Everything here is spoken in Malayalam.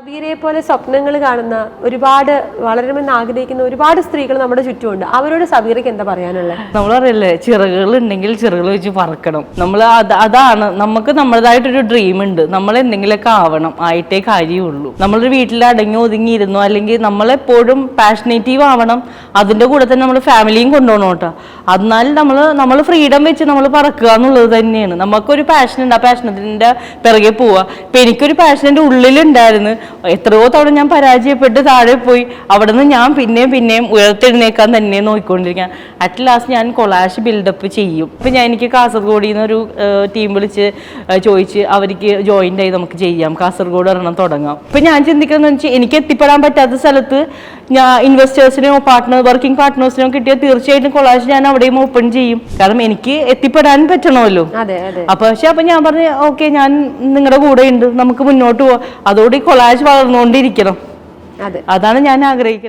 സബീരയെ പോലെ സ്വപ്നങ്ങൾ കാണുന്ന ഒരുപാട് വളരണമെന്ന് ആഗ്രഹിക്കുന്ന ഒരുപാട് സ്ത്രീകൾ നമ്മുടെ ചുറ്റുമുണ്ട്. അവരോട് സബീറയ്ക്ക് എന്താ പറയാനുള്ളത് നമ്മൾ പറയല്ലേ ചിറകുകൾ ഉണ്ടെങ്കിൽ ചിറകുകൾ വെച്ച് പറക്കണം. നമ്മൾ അത് അതാണ് നമുക്ക് നമ്മളതായിട്ടൊരു ഡ്രീം ഉണ്ട്. നമ്മൾ എന്തെങ്കിലുമൊക്കെ ആവണം ആയിട്ടേ കാര്യമുള്ളൂ. നമ്മളൊരു വീട്ടിൽ അടങ്ങി ഒതുങ്ങി ഇരുന്നു അല്ലെങ്കിൽ നമ്മളെപ്പോഴും പാഷനേറ്റീവ് ആവണം അതിന്റെ കൂടെ തന്നെ നമ്മൾ ഫാമിലിയും കൊണ്ടുപോകണം കേട്ടോ. എന്നാൽ നമ്മൾ നമ്മൾ ഫ്രീഡം വെച്ച് നമ്മൾ പറക്കുക എന്നുള്ളത് തന്നെയാണ്. നമുക്കൊരു പാഷൻ ഉണ്ട് ആ പാഷനത്തിന്റെ പിറകെ പോവുക. ഇപ്പം എനിക്കൊരു പാഷൻ എന്റെ ഉള്ളിലുണ്ടായിരുന്നു. എത്രയോ തവണ ഞാൻ പരാജയപ്പെട്ട് താഴെ പോയി. അവിടെ നിന്ന് ഞാൻ പിന്നെയും പിന്നെയും ഉയർത്തെഴുന്നേക്കാൻ തന്നെ നോക്കിക്കൊണ്ടിരിക്കാം. അറ്റ് ലാസ്റ്റ് ഞാൻ കൊളാഷ് ബിൽഡപ്പ് ചെയ്യും. ഇപ്പം ഞാൻ എനിക്ക് കാസർഗോഡിൽ നിന്ന് ഒരു ടീം വിളിച്ച് ചോദിച്ച് അവർക്ക് ജോയിന്റ് ആയി നമുക്ക് ചെയ്യാം. കാസർഗോഡ് ഒരെണ്ണം തുടങ്ങാം. ഇപ്പം ഞാൻ ചിന്തിക്കുന്നത് വെച്ചാൽ എനിക്ക് എത്തിപ്പെടാൻ പറ്റാത്ത സ്ഥലത്ത് ഞാൻ ഇൻവെസ്റ്റേഴ്സിനോ പാർട്ട്നർ വർക്കിംഗ് പാർട്ട്നേഴ്സിനോ കിട്ടിയാൽ തീർച്ചയായിട്ടും കൊളാഷ് ഞാൻ അവിടെയും ഓപ്പൺ ചെയ്യും. കാരണം എനിക്ക് എത്തിപ്പെടാൻ പറ്റണമല്ലോ. അപ്പൊ പക്ഷെ അപ്പൊ ഞാൻ പറഞ്ഞു ഓക്കെ ഞാൻ നിങ്ങളുടെ കൂടെ ഉണ്ട് നമുക്ക് മുന്നോട്ട് പോവാം. അതോടെ ഈ കൊളാജ് വളർന്നുകൊണ്ടിരിക്കണം അതെ. അതാണ് ഞാൻ ആഗ്രഹിക്കുന്നത്